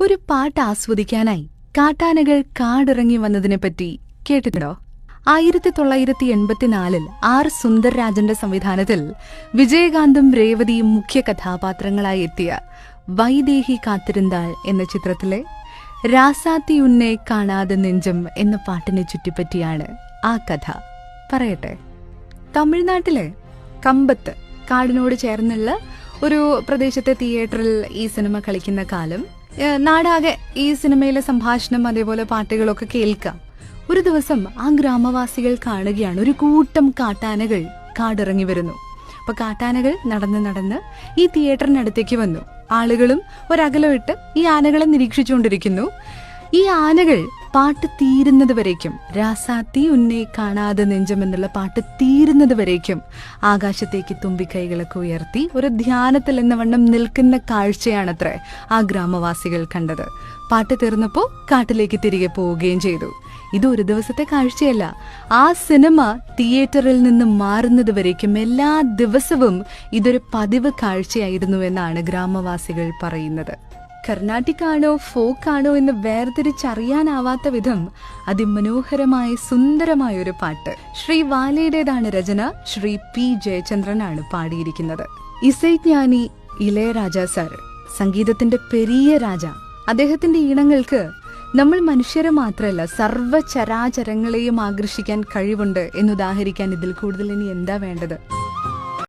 ഒരു പാട്ട് ആസ്വദിക്കാനായി കാട്ടാനകൾ കാടിറങ്ങി വന്നതിനെപ്പറ്റി കേട്ടിട്ടുണ്ടോ? ആയിരത്തി തൊള്ളായിരത്തി എൺപത്തിനാലിൽ ആർ സുന്ദർരാജന്റെ സംവിധാനത്തിൽ വിജയകാന്തും രേവതിയും മുഖ്യ കഥാപാത്രങ്ങളായി എത്തിയ വൈദേഹി കാത്തിരുന്താൾ എന്ന ചിത്രത്തിലെ രാസാത്തി ഉന്നെ കാണാതെ നെഞ്ചം എന്ന പാട്ടിനെ ചുറ്റിപ്പറ്റിയാണ് ആ കഥ. പറയട്ടെ. തമിഴ്നാട്ടിലെ കമ്പത്ത് കാടിനോട് ചേർന്നുള്ള ഒരു പ്രദേശത്തെ തിയേറ്ററിൽ ഈ സിനിമ കളിക്കുന്ന കാലം നാടാകെ ഈ സിനിമയിലെ സംഭാഷണം അതേപോലെ പാട്ടുകളൊക്കെ കേൾക്കാം. ഒരു ദിവസം ആ ഗ്രാമവാസികൾ കാണുകയാണ്. ഒരു കൂട്ടം കാട്ടാനകൾ കാടിറങ്ങി വരുന്നു. അപ്പൊ കാട്ടാനകൾ നടന്ന് നടന്ന് ഈ തിയേറ്ററിനടുത്തേക്ക് വന്നു. ആളുകളും ഒരകലം ഇട്ട് ഈ ആനകളെ നിരീക്ഷിച്ചുകൊണ്ടിരിക്കുന്നു. ഈ ആനകൾ പാട്ട് തീരുന്നത് വരേക്കും. രാസാത്തി ഉന്നെ കാണാതെ നെഞ്ചമെന്നുള്ള പാട്ട് തീരുന്നത് വരേക്കും. ആകാശത്തേക്ക് തുമ്പിക്കൈകളൊക്കെ ഉയർത്തി ഒരു ധ്യാനത്തിൽ എന്ന വണ്ണം നിൽക്കുന്ന കാഴ്ചയാണത്രേ ആ ഗ്രാമവാസികൾ കണ്ടത്. പാട്ട് തീർന്നപ്പോൾ കാട്ടിലേക്ക് തിരികെ പോവുകയും ചെയ്തു. ഇത് ഒരു ദിവസത്തെ കാഴ്ചയല്ല. ആ സിനിമ തിയേറ്ററിൽ നിന്ന് മാറുന്നത് വരേക്കും. എല്ലാ ദിവസവും ഇതൊരു പതിവ് കാഴ്ചയായിരുന്നു എന്നാണ് ഗ്രാമവാസികൾ പറയുന്നത്. കർണാട്ടിക് ആണോ ഫോക്ക് ആണോ എന്ന് വേർതിരിച്ചറിയാനാവാത്ത വിധം അതിമനോഹരമായ സുന്ദരമായ ഒരു പാട്ട്. ശ്രീ വാലയുടേതാണ് രചന. ശ്രീ പി ജയചന്ദ്രനാണ് പാടിയിരിക്കുന്നത്. ഇസൈജ്ഞാനി ഇളയരാജ സർ സംഗീതത്തിന്റെ പെരിയ രാജ. അദ്ദേഹത്തിന്റെ ഈണങ്ങൾക്ക് നമ്മൾ മനുഷ്യരെ മാത്രമല്ല സർവചരാചരങ്ങളെയും ആകർഷിക്കാൻ കഴിവുണ്ട് എന്നുദാഹരിക്കാൻ ഇതിൽ കൂടുതൽ ഇനി എന്താ വേണ്ടത്?